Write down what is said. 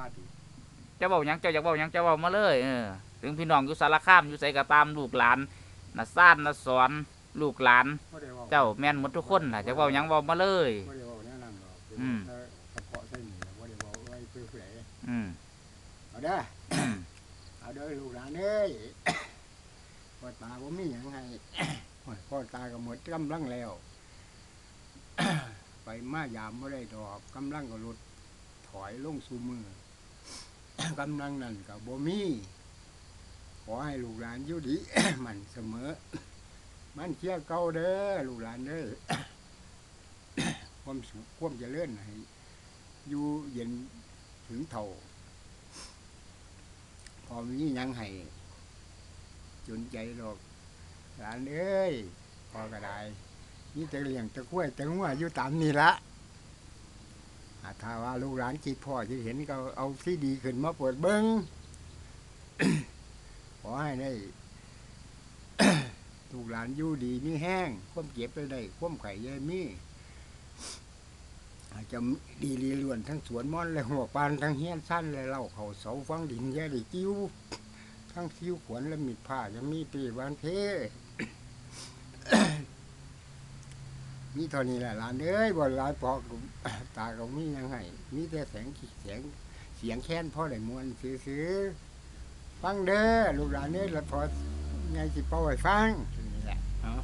ว่าติจะเว้าหยังเจ้าอยากเว้าหยังเจ้าเว้ามาเลยเออถึงพี่น้องอยู่สารคามอยู่ไสก็ตามลูกหลานน่ะซ่านน่ะสอนลูกหลานบ่ได้เว้าเจ้าแม่นหมดทุกคนล่ะจะเว้าหยังเว้ามาเลยบ่ได้เว้าแนวนั้นหรอกอืมแต่เฉพาะใส่หนีบ่ได้เว้าไว้เพื่อผู้ใดอืมเอาเด้ออืมเอาเด้อลูกหลานเอ้ยพ่อตาบ่มีหยังให้โอ้ยพ่อตาก็หมดกำลังแล้ว ไปมายามบ่ได้ดอกกำลังก็ลดถอยลงสู่มือ กำลังนั่นก็บ่มีขอให้ลูกหลานอยู่ดี มันเสมอ มันเชี่ยเก่าเด้อลูกหลานเด้อความสุขความเจริญให้อยู่เย็นถึงเท่าพอมียังให้จนใจดอกหลานเอ้ยพอก็ได้นี่จะเลี้ยงตะกล้วยตะงัวอยู่ตามนี่ละ ถ้าว่าลูกหลานคิดพ่อจะเห็นก็เอาที่ดีขึ้นมาเปิดเบิ้งขอให้ได้ลูกหลานอยู่ดีมีแห้งควมเจ็บไปได้ควมไข่ยายมีอาจจะดีรีล้วนทั้งสวนม่อนและหัวปานทั้งเฮียนสั้นและเล่าเขาเสาฟังดินแย่ดิจิ้วทั้งซิวขวนและมีดผ้ายังมีปีบานเพ มีเท่านี้แหละหลานเอ้ยบ่หลายพอกตาก็มียังไงมีแต่แสงเสียงเสียงแค้นพ่อได้มวนซื้อๆฟังเด้อลูกหลานเอ้ยละพอไงสิเป่าให้ฟังนี่แหละเนาะ